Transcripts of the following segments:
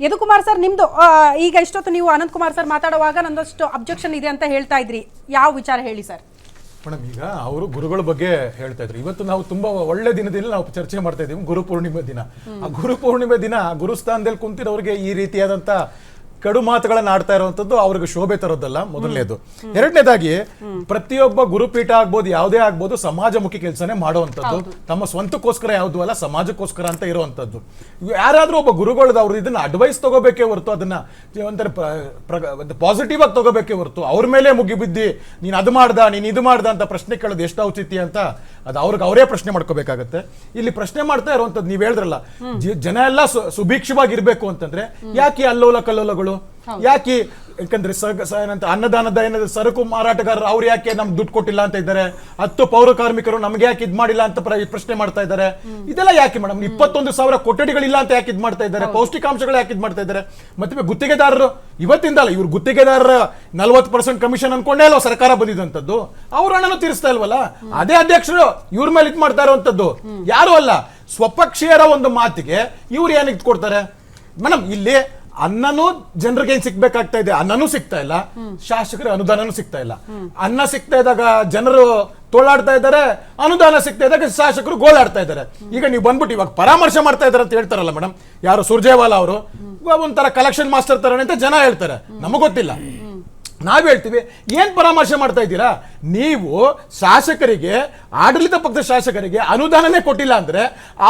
Yadukumar sir ನಿಮ್ದು ಆ, ಈಗ ಇಷ್ಟೊತ್ತು ನೀವು ಅನಂತ್ ಕುಮಾರ್ ಸರ್ ಮಾತಾಡುವಾಗ ನಂದಷ್ಟು ಅಬ್ಜೆಕ್ಷನ್ ಇದೆ ಅಂತ ಹೇಳ್ತಾ ಇದ್ರಿ. ಯಾವ ವಿಚಾರ ಹೇಳಿ ಸರ್? ಮೇಡಮ್ ಈಗ ಅವರು ಗುರುಗಳ ಬಗ್ಗೆ ಹೇಳ್ತಾ ಇದ್ರು. ಇವತ್ತು ನಾವು ತುಂಬಾ ಒಳ್ಳೆ ದಿನದಲ್ಲಿ ನಾವು ಚರ್ಚೆ ಮಾಡ್ತಾ ಇದೀವಿ ಗುರು ಪೂರ್ಣಿಮೆ ದಿನ. ಆ ಗುರು ಪೂರ್ಣಿಮೆ ದಿನ ಗುರುಸ್ಥಾನದಲ್ಲಿ ಕುಂತಿರೋರಿಗೆ ಈ ರೀತಿಯಾದಂತ ಕಡು ಮಾತುಗಳನ್ನ ಆಡ್ತಾ ಇರುವಂತದ್ದು ಅವ್ರಿಗೆ ಶೋಭೆ ತರೋದಲ್ಲ ಮೊದಲನೇದು. ಎರಡನೇದಾಗಿ ಪ್ರತಿಯೊಬ್ಬ ಗುರುಪೀಠ ಆಗ್ಬೋದು ಯಾವುದೇ ಆಗ್ಬೋದು ಸಮಾಜಮುಖಿ ಕೆಲಸನೇ ಮಾಡುವಂಥದ್ದು ತಮ್ಮ ಸ್ವಂತಕ್ಕೋಸ್ಕರ ಯಾವುದು ಅಲ್ಲ ಸಮಾಜಕ್ಕೋಸ್ಕರ ಅಂತ ಇರುವಂತದ್ದು. ಯಾರಾದರೂ ಒಬ್ಬ ಗುರುಗಳದ್ದು ಅವ್ರು ಇದನ್ನ ಅಡ್ವೈಸ್ ತಗೋಬೇಕೇ ಹೊರತು ಅದನ್ನ ಒಂಥರ ಪಾಸಿಟಿವ್ ಆಗಿ ತಗೋಬೇಕೇ ಹೊರತು. ಅವ್ರ ಮೇಲೆ ಮುಗಿಬಿದ್ದಿ ನೀನ್ ಅದು ಮಾಡ್ದ ನೀನ್ ಇದು ಮಾಡ್ದ ಅಂತ ಪ್ರಶ್ನೆ ಕೇಳೋದು ಎಷ್ಟು ಔಚಿತ್ಯ ಅಂತ ಅದು ಅವ್ರಿಗೆ ಅವರೇ ಪ್ರಶ್ನೆ ಮಾಡ್ಕೋಬೇಕಾಗತ್ತೆ. ಇಲ್ಲಿ ಪ್ರಶ್ನೆ ಮಾಡ್ತಾ ಇರುವಂತದ್ದು ನೀವ್ ಹೇಳಿದ್ರಲ್ಲ ಜನ ಎಲ್ಲ ಸುಭಿಕ್ಷವಾಗಿರ್ಬೇಕು ಅಂತಂದ್ರೆ ಯಾಕೆ ಅಲ್ಲೋಲ ಕಲ್ಲೋಲಗಳು? ಯಾಕೆ? ಯಾಕಂದ್ರೆ ಏನಂತ ಅನ್ನದಾನದ ಏನಾದ್ರು ಸರಕು ಮಾರಾಟಗಾರರು ಅವ್ರು ಯಾಕೆ ನಮ್ಗೆ ದುಡ್ಡು ಕೊಟ್ಟಿಲ್ಲ ಅಂತ ಇದ್ದಾರೆ? ಹತ್ತು ಪೌರ ಕಾರ್ಮಿಕರು ನಮ್ಗೆ ಯಾಕೆ ಇದ್ ಮಾಡಿಲ್ಲ ಅಂತ ಪ್ರ- ಪ್ರಶ್ನೆ ಮಾಡ್ತಾ ಇದ್ದಾರೆ. ಇದೆಲ್ಲ ಯಾಕೆ ಮೇಡಮ್? ಇಪ್ಪತ್ತೊಂದು ಸಾವಿರ ಕೊಠಡಿಗಳಿಲ್ಲ ಅಂತ ಯಾಕೆ ಇದ್ ಮಾಡ್ತಾ ಇದ್ದಾರೆ? ಪೌಷ್ಟಿಕಾಂಶಗಳು ಯಾಕೆ ಇದ್ ಮಾಡ್ತಾ ಇದ್ದಾರೆ? ಮತ್ತೆ ಗುತ್ತಿಗೆದಾರರು? ಇವತ್ತಿಂದ ಅಲ್ಲ ಇವ್ರು ಗುತ್ತಿಗೆದಾರರ ನಲ್ವತ್ತು ಪರ್ಸೆಂಟ್ ಕಮಿಷನ್ ಅನ್ಕೊಂಡೇ ಅಲ್ವಾ ಸರ್ಕಾರ ಬಂದಿದಂತದ್ದು ಅವ್ರ ಹಣನು ತೀರಿಸ್ತಾ ಇಲ್ವಲ್ಲ? ಅದೇ ಅಧ್ಯಕ್ಷರು ಇವ್ರ ಮೇಲೆ ಇದ್ ಮಾಡ್ತಾ ಇರುವಂತದ್ದು ಯಾರು ಅಲ್ಲ. ಸ್ವಪಕ್ಷೀಯರ ಒಂದು ಮಾತಿಗೆ ಇವ್ರು ಏನ್ ಇದ್ ಕೊಡ್ತಾರೆ? ಮೇಡಮ್ ಇಲ್ಲಿ ಅನ್ನನೂ ಜನರಿಗೆ ಏನ್ ಸಿಗ್ಬೇಕಾಗ್ತಾ ಇದೆ? ಅನ್ನನೂ ಸಿಗ್ತಾ ಇಲ್ಲ. ಶಾಸಕರು ಅನುದಾನನೂ ಸಿಗ್ತಾ ಇಲ್ಲ. ಅನ್ನ ಸಿಗ್ತಾ ಇದ್ದಾಗ ಜನರು ತೋಳಾಡ್ತಾ ಇದ್ದಾರೆ, ಅನುದಾನ ಸಿಗ್ತಾ ಇದ್ದಾಗ ಶಾಸಕರು ಗೋಳಾಡ್ತಾ ಇದ್ದಾರೆ. ಈಗ ನೀವು ಬಂದ್ಬಿಟ್ಟು ಇವಾಗ ಪರಾಮರ್ಶೆ ಮಾಡ್ತಾ ಇದ್ದಾರೆ ಅಂತ ಹೇಳ್ತಾರಲ್ಲ ಮೇಡಮ್ ಯಾರು ಸುರ್ಜೇವಾಲಾ ಅವರು? ಒಂಥರ ಕಲೆಕ್ಷನ್ ಮಾಸ್ಟರ್ ತರ ಅಂತ ಜನ ಹೇಳ್ತಾರೆ. ನಮಗ್ ಗೊತ್ತಿಲ್ಲ. ನಾವ್ ಹೇಳ್ತೀವಿ, ಏನ್ ಪರಾಮರ್ಶೆ ಮಾಡ್ತಾ ಇದ್ದೀರಾ? ನೀವು ಶಾಸಕರಿಗೆ, ಆಡಳಿತ ಪಕ್ಷದ ಶಾಸಕರಿಗೆ ಅನುದಾನನೇ ಕೊಟ್ಟಿಲ್ಲ ಅಂದ್ರೆ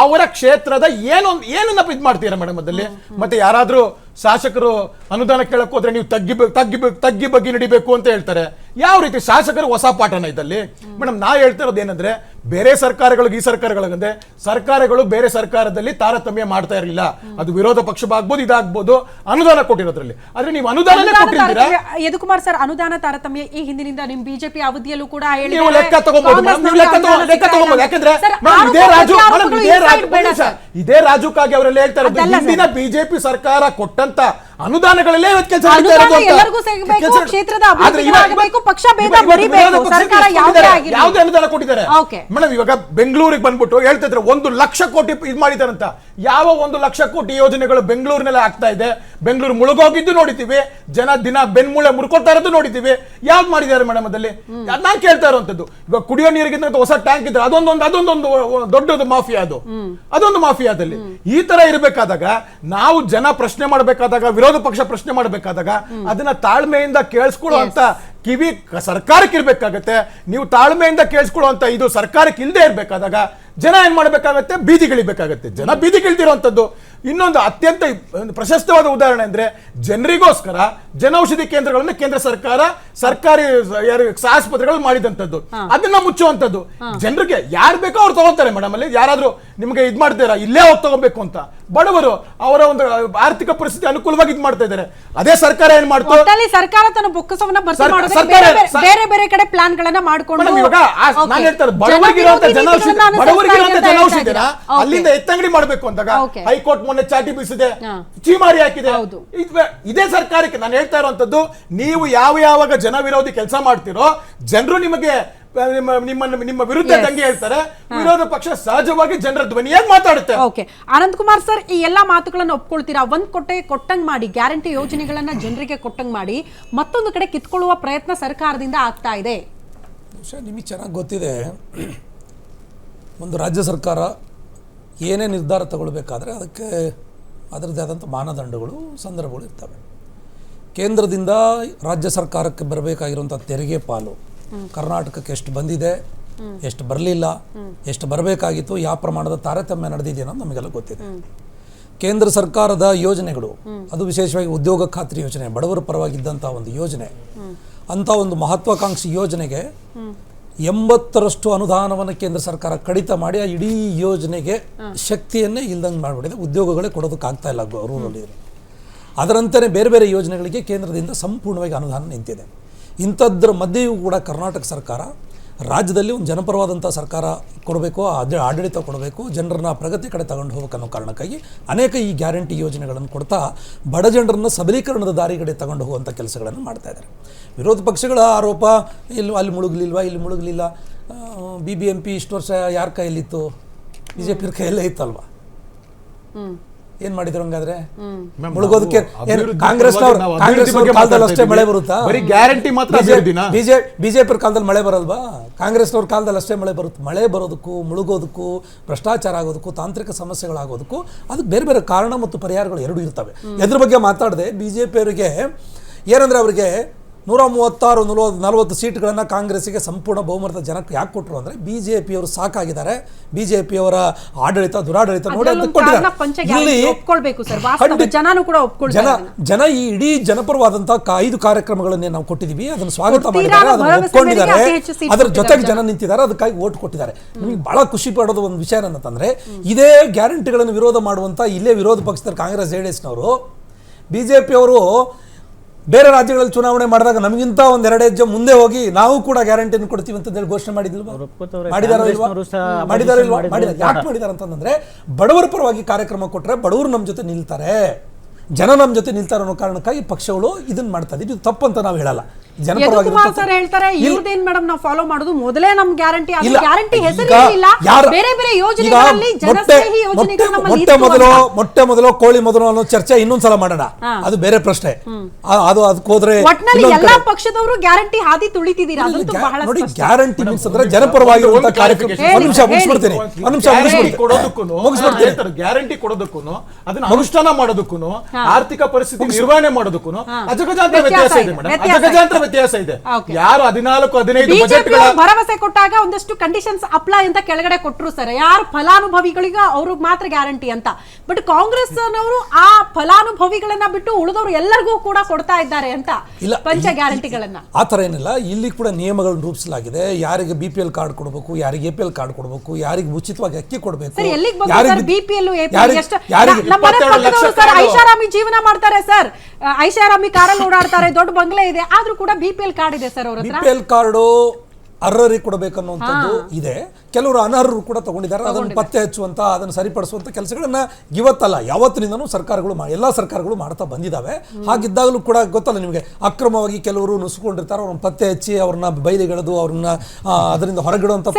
ಅವರ ಕ್ಷೇತ್ರದ ಏನೊಂದು ಏನನ್ನ ಇದ್ ಮಾಡ್ತೀರಾ ಮೇಡಮ್ ಅದಲ್ಲಿ ಮತ್ತೆ ಯಾರಾದ್ರೂ ಶಾಸಕರು ಅನುದಾನ ಕೇಳಕ್ಕೆ ಹೋದ್ರೆ ನೀವು ತಗ್ಗಿ ತಗ್ಗಿ ತಗ್ಗಿ ಬಗ್ಗೆ ನಡಿಬೇಕು ಅಂತ ಹೇಳ್ತಾರೆ. ಯಾವ ರೀತಿ ಶಾಸಕರು ಹೊಸ ಪಾಠನ ಇದ್ದಲ್ಲಿ? ಮೇಡಮ್, ನಾ ಹೇಳ್ತಾ ಇರೋದು ಏನಂದ್ರೆ ಬೇರೆ ಸರ್ಕಾರಗಳಿಗೆ ಈ ಸರ್ಕಾರಗಳಿಗಂದ್ರೆ ಸರ್ಕಾರಗಳು ಬೇರೆ ಸರ್ಕಾರದಲ್ಲಿ ತಾರತಮ್ಯ ಮಾಡ್ತಾ ಇರಲಿಲ್ಲ ಅದು ವಿರೋಧ ಪಕ್ಷ ಆಗ್ಬೋದು ಇದಾಗ್ಬೋದು ಅನುದಾನ ಕೊಟ್ಟಿರೋದ್ರಲ್ಲಿ ಆದ್ರೆ ನೀವು ಅನುದಾನನೇ ಅನುದಾನ ಕೊಟ್ಟಿದ್ದೀರಾ ಯದುಕುಮಾರ್ ಸರ್ ಅನುದಾನ ತಾರತಮ್ಯ ಈ ಹಿಂದಿನಿಂದ ನಿಮ್ ಬಿಜೆಪಿ ಅವಧಿಯಲ್ಲೂ ಕೂಡ ನೀವು. ಲೆಕ್ಕ ತಗೋಬಹುದು ನೀವು ಲೆಕ್ಕ ಲೆಕ್ಕ ತಗೋಬಹುದು ಯಾಕಂದ್ರೆ ಇದೇ ರಾಜು ಮೇಡಮ್, ಇದೇ inside ರಾಜು ಬೇಡ ಒಂದ್ ನಿಮಿಷ. ಸರ್. ಇದೇ ರಾಜುಕಾಗಿ ಅವರೆಲ್ಲ ಹೇಳ್ತಾರೆ ಹಿಂದಿನ ಬಿಜೆಪಿ ಸರ್ಕಾರ ಕೊಟ್ಟಂತ ಅನುದಾನಗಳಲ್ಲೇ ಇವತ್ತು ಕೆಲಸ ಅನುದಾನ ಎಲ್ಲರಿಗೂ ಸಿಗ್ಬೇಕು, ಕ್ಷೇತ್ರದ ಅಭಿವೃದ್ಧಿಗೆ ಆಗಬೇಕು, ಪಕ್ಷ ಭೇದ ಮರಿಬೇಕು, ಸರ್ಕಾರ ಯಾವುದೇ ಆಗಿರ್ಲಿ. ಯಾವುದೇ ಅನುದಾನ ಕೊಟ್ಟಿದ್ದಾರೆ. ಮೇಡಮ್ ಇವಾಗ ಬೆಂಗಳೂರಿಗೆ ಬಂದ್ಬಿಟ್ಟು ಹೇಳ್ತಿದ್ರೆ ಒಂದು ಲಕ್ಷ ಕೋಟಿ ಇದು ಮಾಡಿದಾರಂತ ಯಾವ ಒಂದು ಲಕ್ಷ ಕೋಟಿ ಯೋಜನೆಗಳು ಬೆಂಗಳೂರಿನಲ್ಲೇ ಆಗ್ತಾ ಇದೆ? ಬೆಂಗಳೂರು ಮುಳುಗೋಗಿದ್ದು ನೋಡಿದೀವಿ ಜನ ದಿನ ಬೆನ್ಮೂಳೆ ಮುರ್ಕೊಳ್ತಾ ಇರೋದು ನೋಡಿದೀವಿ ಯಾವ್ದು ಮಾಡಿದ್ದಾರೆ ಮೇಡಮ್ ಅದಲ್ಲಿ ಅದ್ ನಾನ್ ಕೇಳ್ತಾ ಇರುವಂತದ್ದು ಇವಾಗ ಕುಡಿಯೋ ನೀರಿಗಿಂತ ಹೊಸ ಟ್ಯಾಂಕ್ ಇದ್ರೆ ಅದೊಂದೊಂದು ಅದೊಂದೊಂದು ದೊಡ್ಡದು ಮಾಫಿಯಾ ಅದು ಅದೊಂದು ಮಾಫಿಯಾದಲ್ಲಿ. ಈ ತರ ಇರಬೇಕಾದಾಗ ನಾವು ಜನ ಪ್ರಶ್ನೆ ಮಾಡಬೇಕಾದಾಗ ವಿರೋಧ ಪಕ್ಷ ಪ್ರಶ್ನೆ ಮಾಡಬೇಕಾದಾಗ ಅದನ್ನ ತಾಳ್ಮೆಯಿಂದ ಕೇಳಿಸ್ಕೊಳ್ಳುವಂತ ಕಿವಿ ಸರ್ಕಾರಕ್ಕೆ ಇರ್ಬೇಕಾಗತ್ತೆ. ನೀವು ತಾಳ್ಮೆಯಿಂದ ಕೇಳಿಸ್ಕೊಳ್ಳುವಂತ ಇದು ಸರ್ಕಾರಕ್ಕೆ ಇಲ್ಲದೆ ಇರ್ಬೇಕಾದಾಗ ಜನ ಏನ್ ಮಾಡ್ಬೇಕಾಗತ್ತೆ? ಬೀದಿಗಿಳಿಬೇಕಾಗತ್ತೆ ಜನ ಬೀದಿಗಿಳಿದಿರುವಂತದ್ದು ಇನ್ನೊಂದು ಅತ್ಯಂತ ಪ್ರಶಸ್ತವಾದ ಉದಾಹರಣೆ ಅಂದ್ರೆ ಜನರಿಗೋಸ್ಕರ ಜನೌಷಧಿ ಕೇಂದ್ರಗಳನ್ನ ಕೇಂದ್ರ ಸರ್ಕಾರ ಸರ್ಕಾರಿ ಆಸ್ಪತ್ರೆಗಳು ಮಾಡಿದಂತದ್ದು ಅದನ್ನ ಮುಚ್ಚುವಂತದ್ದು ಜನರಿಗೆ ಯಾರು ಬೇಕೋ ಅವ್ರು ತಗೋತಾರೆ ಮೇಡಮ್ ಅಲ್ಲಿ. ಯಾರಾದ್ರೂ ನಿಮ್ಗೆ ಇದ್ ಮಾಡ್ತೀರಾ ಇಲ್ಲೇ ಹೋಗಿ ತಗೋಬೇಕು ಅಂತ. ಬಡವರು ಅವರ ಒಂದು ಆರ್ಥಿಕ ಪರಿಸ್ಥಿತಿ ಅನುಕೂಲವಾಗಿ ಇದು ಮಾಡ್ತಾ ಇದ್ದಾರೆ ಅದೇ ಸರ್ಕಾರ ಏನ್ ಮಾಡ್ತು ಒಟ್ಟಲ್ಲಿ ಸರ್ಕಾರ ತನ್ನ ಬೊಕ್ಕಸವನ್ನ ಭರ್ತಿ ಸರ್ಕಾರ- ಮಾಡೋದಕ್ಕೆ ಸರ್ಕಾರ- ಬೇರೆ ಬೇರೆ- ಕಡೆ ಪ್ಲಾನ್ ಗಳನ್ನ ಮಾಡ್ಕೊಂಡು ಮೇಡಮ್ ಇವಾಗ ಆ- Okay. ನಾನು ಹೇಳ್ತಾರೆ ಬಡವರಿಗಿರುವಂತ ಜನವಿರೋಧಿ ಜನೌಷಧಿ ನೀತಿಗಳನ್ನ ಬಡವರಿಗಿರುವಂತ ಜನೌಷಧಿನ ಇದ್ದೀರಾ? ಅಲ್ಲಿಂದ ಎತ್ತಂಗಡಿ ಮಾಡ್ಬೇಕು ಅಂದಾಗ Okay. ಹೈಕೋರ್ಟ್ ಮೊನ್ನೆ ಚಾಟಿ ಬೀಸಿದೆ ಹಾ. ಚೀಮಾರಿ ಹಾಕಿದೆ ಹೌದು. ಇದ್- ಇದೇ ಸರ್ಕಾರಕ್ಕೆ ನಾನು ಹೇಳ್ತಾ ಇರುವಂತದ್ದು ನೀವು ಯಾವ ಯಾವಾಗ ಜನ ವಿರೋಧಿ ಕೆಲಸ ಮಾಡ್ತಿರೋ ಜನರು ನಿಮಗೆ ನಿಮ್ಮ ನಿಮ್ಮ ನಿಮ್ಮ ವಿರುದ್ಧ Yes. ದಂಗೆ ಹೇಳ್ತಾರೆ. ವಿರೋಧ ಪಕ್ಷ ಸಹಜವಾಗಿ ಜನರ ಧ್ವನಿಯಾಗಿ ಮಾತಾಡುತ್ತೆ. ಓಕೆ ಆನಂದ್ ಕುಮಾರ್ ಸರ್ ಈ ಎಲ್ಲಾ ಮಾತುಗಳನ್ನು ಒಪ್ಕೊಳ್ತೀರಾ? ಒಂದ್ ಕೊಟ್ಟೆ ಕೊಟ್ಟಂಗ್ ಮಾಡಿ ಗ್ಯಾರಂಟಿ ಯೋಜನೆಗಳನ್ನ ಜನರಿಗೆ ಕೊಟ್ಟಂಗ್ ಮಾಡಿ ಮತ್ತೊಂದು ಕಡೆ ಕಿತ್ಕೊಳ್ಳುವ ಪ್ರಯತ್ನ ಸರ್ಕಾರದಿಂದ ಆಗ್ತಾ ಇದೆ. ಬಹುಶಃ ನಿಮಗೆ ಚೆನ್ನಾಗಿ ಗೊತ್ತಿದೆ. ಒಂದು ರಾಜ್ಯ ಸರ್ಕಾರ ಏನೇ ನಿರ್ಧಾರ ತಗೊಳ್ಬೇಕಾದ್ರೆ ಅದಕ್ಕೆ ಅದರದ್ದೇ ಆದಂಥ ಮಾನದಂಡಗಳು ಸಂದರ್ಭಗಳು ಇರ್ತವೆ. ಕೇಂದ್ರದಿಂದ ರಾಜ್ಯ ಸರ್ಕಾರಕ್ಕೆ ಬರಬೇಕಾಗಿರುವಂಥ ತೆರಿಗೆ ಪಾಲು ಕರ್ನಾಟಕಕ್ಕೆ ಎಷ್ಟು ಬಂದಿದೆ, ಎಷ್ಟು ಬರಲಿಲ್ಲ, ಎಷ್ಟು ಬರಬೇಕಾಗಿತ್ತು, ಯಾವ ಪ್ರಮಾಣದ ತಾರತಮ್ಯ ನಡೆದಿದೆ ಅನ್ನೋದು ನಮಗೆಲ್ಲ ಗೊತ್ತಿದೆ. ಕೇಂದ್ರ ಸರ್ಕಾರದ ಯೋಜನೆಗಳು, ಅದು ವಿಶೇಷವಾಗಿ ಉದ್ಯೋಗ ಖಾತ್ರಿ ಯೋಜನೆ, ಬಡವರ ಪರವಾಗಿದ್ದಂಥ ಒಂದು ಯೋಜನೆ ಅಂತ ಒಂದು ಮಹತ್ವಾಕಾಂಕ್ಷಿ ಯೋಜನೆಗೆ ಎಂಬತ್ತರಷ್ಟು ಅನುದಾನವನ್ನು ಕೇಂದ್ರ ಸರ್ಕಾರ ಕಡಿತ ಮಾಡಿ, ಆ ಇಡೀ ಯೋಜನೆಗೆ ಶಕ್ತಿಯನ್ನೇ ಇಲ್ದಂಗೆ ಮಾಡಿಬಿಟ್ಟಿದೆ. ಉದ್ಯೋಗಗಳೇ ಕೊಡೋದಕ್ಕಾಗ್ತಾ ಇಲ್ಲ ರೂರಲ್ ಅದರಂತೆಯೇ ಬೇರೆ ಬೇರೆ ಯೋಜನೆಗಳಿಗೆ ಕೇಂದ್ರದಿಂದ ಸಂಪೂರ್ಣವಾಗಿ ಅನುದಾನ ನಿಂತಿದೆ. ಇಂಥದ್ರ ಮಧ್ಯೆಯೂ ಕೂಡ ಕರ್ನಾಟಕ ಸರ್ಕಾರ ರಾಜ್ಯದಲ್ಲಿ ಒಂದು ಜನಪರವಾದಂಥ ಸರ್ಕಾರ ಕೊಡಬೇಕು ಅದೇ ಆಡಳಿತ ಕೊಡಬೇಕು, ಜನರನ್ನ ಪ್ರಗತಿ ಕಡೆ ತಗೊಂಡು ಹೋಗ್ಬೇಕು ಅನ್ನೋ ಕಾರಣಕ್ಕಾಗಿ ಅನೇಕ ಈ ಗ್ಯಾರಂಟಿ ಯೋಜನೆಗಳನ್ನು ಕೊಡ್ತಾ ಬಡ ಜನರನ್ನು ಸಬಲೀಕರಣದ ದಾರಿ ಕಡೆ ತಗೊಂಡು ಹೋಗುವಂಥ ಕೆಲಸಗಳನ್ನು ಮಾಡ್ತಾ ಇದ್ದಾರೆ. ವಿರೋಧ ಪಕ್ಷಗಳ ಆರೋಪ ಇಲ್ಲಿ ಅಲ್ಲಿ ಮುಳುಗಲಿಲ್ವಾ, ಇಲ್ಲಿ ಮುಳುಗಲಿಲ್ಲ ಬಿ ಬಿ ಎಂ ಪಿ ಇಷ್ಟು ವರ್ಷ ಯಾರ ಕೈಯಲ್ಲಿತ್ತು? ಬಿ ಜೆ ಪಿ ಕೈಯಲ್ಲೇ ಇತ್ತಲ್ವಾ? ಏನ್ ಮಾಡಿದ್ರು ಹಂಗಾದ್ರೆ? ಮುಳುಗೋದಕ್ಕೆ ಕಾಂಗ್ರೆಸ್ ಬಗ್ಗೆ ಕಾಲದಲ್ಲಿ ಅಷ್ಟೇ ಮಳೆ ಬರುತ್ತಾ? ಬರೀ ಗ್ಯಾರಂಟಿ ಮಾತ್ರ ಬಿಜೆಪಿ ಕಾಲದಲ್ಲಿ ಮಳೆ ಬರಲ್ವಾ? ಕಾಂಗ್ರೆಸ್ನವ್ರ ಕಾಲದಲ್ಲಿ ಅಷ್ಟೇ ಮಳೆ ಬರುತ್ತೆ ಮಳೆ ಬರೋದಕ್ಕೂ ಮುಳುಗೋದಕ್ಕೂ ಭ್ರಷ್ಟಾಚಾರ ಆಗೋದಕ್ಕೂ ತಾಂತ್ರಿಕ ಸಮಸ್ಯೆಗಳಾಗೋದಕ್ಕೂ ಅದಕ್ಕೆ ಬೇರೆ ಬೇರೆ ಕಾರಣ ಮತ್ತು ಪರಿಹಾರಗಳು ಎರಡು ಇರ್ತವೆ. ಎದ್ರ ಬಗ್ಗೆ ಮಾತಾಡದೆ? ಬಿಜೆಪಿ ಅವರಿಗೆ ಪಿಯವರಿಗೆ ಏನಂದ್ರೆ ಅವರಿಗೆ ನೂರ ಮೂವತ್ತಾರು ನಲವ ನಲವತ್ತು ಸೀಟ್ಗಳನ್ನು ಕಾಂಗ್ರೆಸ್ಗೆ ಸಂಪೂರ್ಣ ಬಹುಮತದ ಜನಕ್ಕೆ ಯಾಕೆ ಕೊಟ್ಟರು ಅಂದರೆ ಬಿ ಜೆ ಪಿಯವರು ಸಾಕಾಗಿದ್ದಾರೆ ಬಿ ಜೆ ಪಿಯವರ ಆಡಳಿತ ದುರಾಡಳಿತ ನೋಡಿ ಜನ ಜನ ಈ ಇಡೀ ಜನಪರವಾದಂತಹ ಕ- ಐದು ಕಾರ್ಯಕ್ರಮಗಳನ್ನೇ ನಾವು ಕೊಟ್ಟಿದ್ದೀವಿ. ಅದನ್ನು ಸ್ವಾಗತ ಮಾಡಿದ್ದಾರೆ. ಅದನ್ನು ಒಪ್ಕೊಂಡಿದ್ದಾರೆ. ಅದರ ಜೊತೆಗೆ ಜನ. ನಿಂತಿದ್ದಾರೆ. ಅದಕ್ಕಾಗಿ ಓಟ್ ಕೊಟ್ಟಿದ್ದಾರೆ. ನಿಮಗೆ ಬಹಳ ಖುಷಿ ಪಡೋದು ಒಂದು ವಿಷಯ ಏನಂತಂದ್ರೆ ಇದೇ ಗ್ಯಾರಂಟಿಗಳನ್ನು ವಿರೋಧ ಮಾಡುವಂತ ಇಲ್ಲೇ ವಿರೋಧ ಪಕ್ಷದ ಕಾಂಗ್ರೆಸ್ ಜೆ ಡಿ ಎಸ್ನವರು ಬಿಜೆಪಿಯವರು ಬೇರೆ ರಾಜ್ಯಗಳಲ್ಲಿ ಚುನಾವಣೆ ಮಾಡಿದಾಗ ನಮಗಿಂತ ಒಂದ್ ಎರಡು ಹೆಜ್ಜೆ ಮುಂದೆ ಹೋಗಿ ನಾವು ಕೂಡ ಗ್ಯಾರಂಟಿಯನ್ನು ಕೊಡ್ತೀವಿ ಅಂತ ಹೇಳಿ ಘೋಷಣೆ ಮಾಡಿದಿಲ್ವಾ. ಮಾಡಿದಾರೋ ಇಲ್ವಾ? ಮಾಡಿದಾರೋ ಇಲ್ವಾ? ಯಾಕೆ ಮಾಡಿದಾರ ಅಂತಂದ್ರೆ ಬಡವರ ಪರವಾಗಿ ಕಾರ್ಯಕ್ರಮ ಕೊಟ್ರೆ ಬಡವರು ನಮ್ಮ ಜೊತೆ ನಿಲ್ತಾರೆ. ಜನ ನಮ್ಮ ಜೊತೆ ನಿಲ್ತಾರೆ ಅನ್ನೋ ಕಾರಣಕ್ಕಾಗಿ ಪಕ್ಷಗಳು ಇದನ್ನ ಮಾಡ್ತಾ ಇದ್ದೀವಿ ಇದು ತಪ್ಪಂತ ಅಂತ ನಾವು ಹೇಳಲ್ಲ. ಸರ್ ಹೇಳ್ತಾರೆ ಇವ್ರದೇನ್ ಮೇಡಮ್ ನಾವು ಫಾಲೋ ಮಾಡೋದು? ಮೊದಲೇ ನಮ್ ಗ್ಯಾರಂಟಿ ಅದು ಗ್ಯಾರಂಟಿ ಈಗ ಹೆಸರೇ ಇಲ್ಲ ಬೇರೆ ಬೇರೆ ಯೋಜನೆಗಳಲ್ಲಿ ಮೊಟ್ಟೆ ಜನಸ್ನೇಹಿ ಯೋಜನೆಗಳು ನಮ್ಮಲ್ಲಿ ಮೊಟ್ಟೆ ಮೊದಲು ಮೊಟ್ಟೆ ಮೊದಲು ಕೋಳಿ ಮೊದಲು ಅನ್ನೋ ಚರ್ಚೆ ಇನ್ನೊಂದ್ಸಲ ಮಾಡೋಣ. ಅದು ಬೇರೆ ಪ್ರಶ್ನೆ. ಅದು ಅದಕ್ಕೆ ಹೋದ್ರೆ ಒಟ್ನಲ್ಲಿ ಎಲ್ಲಾ ಪಕ್ಷದವರು ಗ್ಯಾರಂಟಿ ಹಾದಿ ತುಳಿತಿದ್ದೀರಾ? ಅದಂತೂ ಗ್ಯಾ- ಬಹಳ ನೋಡಿ ಸ್ಪಷ್ಟ. ಗ್ಯಾರಂಟಿ ಮೀನ್ಸ್ ಅಂದ್ರೆ ಕಾರ್ಯಕ್ರಮ. ಒಂದ್ ನಿಮಿಷ ಮುಗಿಸ್ಬಿಡ್ತೀನಿ. ಒಂದ್ ನಿಮಿಷ ಗ್ಯಾರಂಟಿ ಮುಗಿಸ್ಬಿಡ್ತೀನಿ. ಕೊಡೋದಕ್ಕೂ ಗ್ಯಾರಂಟಿ ಕೊಡೋದಕ್ಕೂ ಅದನ್ನ ಅನುಷ್ಠಾನ ಮಾಡೋದಕ್ಕೂ ಆರ್ಥಿಕ ಪರಿಸ್ಥಿತಿ ನಿರ್ವಹಣೆ ಮಾಡೋದಕ್ಕೂ ಅಜಗಜಾಂತರ ವ್ಯತ್ಯಾಸ ಇದೆ. ಮೇಡಮ್. ಅಜಗಜಾಂತರ ವ್ಯತ್ಯಾಸ ಇದೆ. ಯಾರು ಹದಿನಾಲ್ಕು ಹದಿನೈದು ಬಜೆಟ್ ಭರವಸೆ ಕೊಟ್ಟಾಗ ಒಂದಷ್ಟು ಕಂಡೀಷನ್ಸ್ ಅಪ್ಲೈ ಅಂತ ಕೆಳಗಡೆ ಕೊಟ್ಟರು ಸರ್ ಯಾರು ಫಲಾನುಭವಿಗಳಿಗೆ ಅವ್ರಿಗೆ ಮಾತ್ರ ಗ್ಯಾರಂಟಿ ಅಂತ. ಬಟ್ ಕಾಂಗ್ರೆಸ್ ನವರು ಆ ಫಲಾನುಭವಿಗಳನ್ನ ಬಿಟ್ಟು ಉಳಿದವರು ಎಲ್ಲರಿಗೂ ಕೂಡ ಕೊಡ್ತಾ ಇದ್ದಾರೆ ಅಂತ ಇಲ್ಲ ಪಂಚ ಗ್ಯಾರಂಟಿಗಳನ್ನ ಆ ತರ ಏನಿಲ್ಲ. ಇಲ್ಲಿ ಕೂಡ ನಿಯಮಗಳನ್ನು ರೂಪಿಸಲಾಗಿದೆ. ಯಾರಿಗೆ ಬಿ ಪಿ ಎಲ್ ಕಾರ್ಡ್ ಕೊಡಬೇಕು ಯಾರಿಗೆ ಎ ಪಿ ಎಲ್ ಕಾರ್ಡ್ ಕೊಡಬೇಕು ಯಾರಿಗೆ ಉಚಿತವಾಗಿ ಅಕ್ಕಿ ಕೊಡಬೇಕು ಸರ್ ಎಲ್ಲಿಗೆ ಬಂತು ಬಿಪಿಎಲ್ ಸರ್. ಐಷಾರಾಮಿ ಜೀವನ ಮಾಡ್ತಾರೆ ಸರ್ ಐಷಾರಾಮಿ ಕಾರಲ್ಲಿ ಓಡಾಡ್ತಾರೆ ದೊಡ್ಡ ಬಂಗ್ಲೆ ಇದೆ. ಆದ್ರೂ ಕೂಡ ಬಿಪಿಎಲ್ ಕಾರ್ಡ್ ಇದೆ ಸರ್ ಅವ್ರ ಬಿ ಹತ್ರ ಪಿ ಎಲ್ ಕಾರ್ಡು ಅರ್ಹರಿಗೆ ಕೊಡಬೇಕನ್ನುವಂಥದ್ದು ಇದೆ. ಕೆಲವರು ಅನರ್ಹರು ಕೂಡ ತಗೊಂಡಿದ್ದಾರೆ. ಅದನ್ನು ಪತ್ತೆ ಹಚ್ಚುವಂತ ಅದನ್ನು ಸರಿಪಡಿಸುವಂತ ಕೆಲಸಗಳನ್ನ ಇವತ್ತಲ್ಲ ಯಾವತ್ತಿನಿಂದನೂ ಸರ್ಕಾರಗಳು ಎಲ್ಲ ಸರ್ಕಾರಗಳು ಮಾಡ್ತಾ ಬಂದಿದ್ದಾವೆ. ಹಾಗಿದ್ದಾಗಲೂ ಕೂಡ ಗೊತ್ತಲ್ಲ ನಿಮಗೆ ಅಕ್ರಮವಾಗಿ ಕೆಲವರು ನುಸುಕೊಂಡಿರ್ತಾರೆ. ಅವ್ರನ್ನ ಪತ್ತೆ ಹಚ್ಚಿ ಅವ್ರನ್ನ ಬಯಲಿಗೆಳೆದು ಅವ್ರನ್ನ ಅದರಿಂದ ಹೊರಗಿಡುವಂತ